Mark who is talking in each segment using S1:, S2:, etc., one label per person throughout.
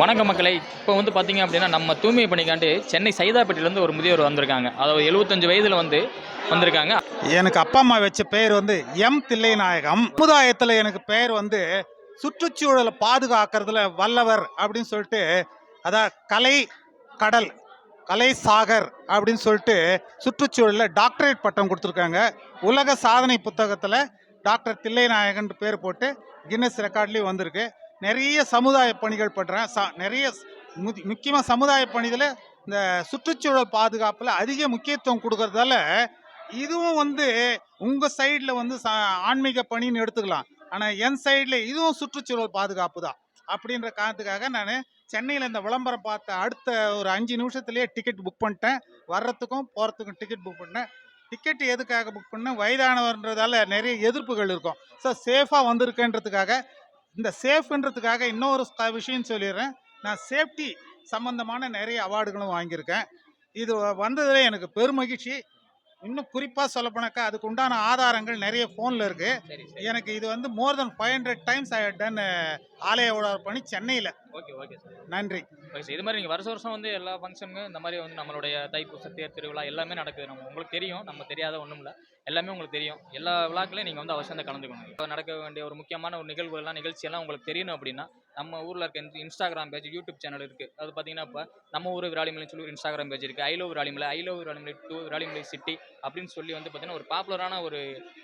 S1: வணக்க மக்களை. இப்போ வந்து பார்த்தீங்க அப்படின்னா நம்ம தூய்மை பணிக்காண்டு சென்னை சைதாப்பேட்டையிலேருந்து ஒரு முதியோர் வந்திருக்காங்க. அதாவது எழுபத்தஞ்சு வயதில் வந்து வந்திருக்காங்க.
S2: எனக்கு அப்பா அம்மா வச்ச பெயர் வந்து எம் தில்லைநாயகம். சமுதாயத்தில் எனக்கு பெயர் வந்து சுற்றுச்சூழலை பாதுகாக்கிறதுல வல்லவர் அப்படின்னு சொல்லிட்டு அதான் கலை கடல் கலை சாகர் அப்படின்னு சொல்லிட்டு சுற்றுச்சூழலில் டாக்டரேட் பட்டம் கொடுத்துருக்காங்க. உலக சாதனை புத்தகத்தில் டாக்டர் தில்லைநாயகன் பேர் போட்டு கின்னஸ் ரெக்கார்ட்லேயும் வந்திருக்கு. நிறைய சமுதாய பணிகள் பண்ணுறேன் ச நிறைய முக்கியமாக சமுதாய பணியில் இந்த சுற்றுச்சூழல் பாதுகாப்பில் அதிக முக்கியத்துவம் கொடுக்கறதால இதுவும் வந்து உங்கள் சைடில் வந்து ச ஆன்மீக பணின்னு எடுத்துக்கலாம். ஆனால் என் சைடில் இதுவும் சுற்றுச்சூழல் பாதுகாப்பு தான். அப்படின்ற காரணத்துக்காக நான் சென்னையில் இந்த விளம்பரம் பார்த்த அடுத்த ஒரு அஞ்சு நிமிஷத்துலேயே டிக்கெட் புக் பண்ணிட்டேன். வர்றதுக்கும் போகிறதுக்கும் டிக்கெட் புக் பண்ணேன் டிக்கெட் எதுக்காக புக் பண்ணேன்? வயதானவர்ன்றதால நிறைய எதிர்ப்புகள் இருக்கும். ஸோ சேஃபாக வந்திருக்கேன்றதுக்காக இந்த சேஃப்ன்றதுக்காக இன்னொரு விஷயம் சொல்லிடுறேன். நான் சேஃப்டி சம்பந்தமான நிறைய அவார்டுகளும் வாங்கியிருக்கேன். இது வந்ததுல எனக்கு பெருமகிழ்ச்சி. இன்னும் குறிப்பாக சொல்லப்போனாக்கா அதுக்கு உண்டான ஆதாரங்கள் நிறைய ஃபோனில் இருக்கு.
S1: சரி
S2: எனக்கு இது வந்து more than five hundred times I done ஆலய உழவர் பணி சென்னையில்.
S1: Okay okay sir.
S2: நன்றி.
S1: Okay sir. இது மாதிரி நீங்கள் வருஷம் வருஷம் வந்து எல்லா ஃபங்க்ஷனுக்கும் இந்த மாதிரி வந்து நம்மளுடைய தைப்பூச தேர் திருவிழா எல்லாமே நடக்குது. நம்ம உங்களுக்கு தெரியும். நம்ம தெரியாத ஒன்றும் இல்லை. எல்லாமே உங்களுக்கு தெரியும். எல்லா விழாக்களையும் நீங்கள் வந்து அவசியம் கலந்துக்கணும் இப்போ நடக்க வேண்டிய ஒரு முக்கியமான ஒரு நிகழ்வுகள்லாம் நிகழ்ச்சியெல்லாம் உங்களுக்கு தெரியணும் அப்படின்னா நம்ம ஊரில் இருக்க இன்ஸ்ட்- இன்ஸ்டாகிராம் பேஜ் யூடியூப் சேனல் இருக்குது அது பார்த்தீங்கன்னா இப்போ நம்ம ஊர் விராலிமலைன்னு சொல்லி ஒரு இன்ஸ்டாகிராம் பேஜ் இருக்குது I love Viralimalai I love Viralimalai to Viralimalai city அப்படின்னு சொல்லி வந்து பார்த்தீங்கன்னா ஒரு பாப்புலரான ஒரு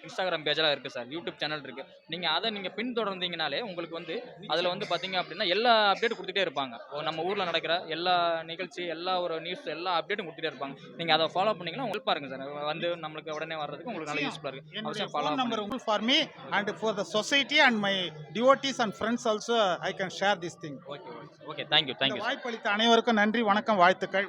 S1: இன்ஸ்டாகிராம் பேஜெல்லாம் இருக்குது சார். யூடியூப் சேனல் இருக்குது நீங்கள் அதை நீங்கள் பின்தொடர்ந்தீங்கனாலே உங்களுக்கு வந்து அதில் வந்து பார்த்தீங்க அப்படின்னா எல்லா அப்டேட் கொடுத்துட்டே இருப்பாங்க. நம்ம ஊரில் நடக்கிற எல்லா நிகழ்ச்சி எல்லா ஒரு நியூஸ் எல்லா அப்டேட்டும் கொடுத்துட்டே இருப்பாங்க. நீங்கள் அதை ஃபாலோ பண்ணீங்கன்னா உங்களுக்கு பாருங்க சார். வந்து நம்மளுக்கு உடனே வர்றதுக்கு உங்களுக்கு நல்ல யூஸ்ஃபுல்லாக இருக்குது அவசியம் follow
S2: number for me and for the society and my devotees and friends also I can share this thing
S1: okay okay okay thank you thank you
S2: வாய்ப்பளித்த அனைவருக்கும் நன்றி வணக்கம் வாழ்த்துக்கள்.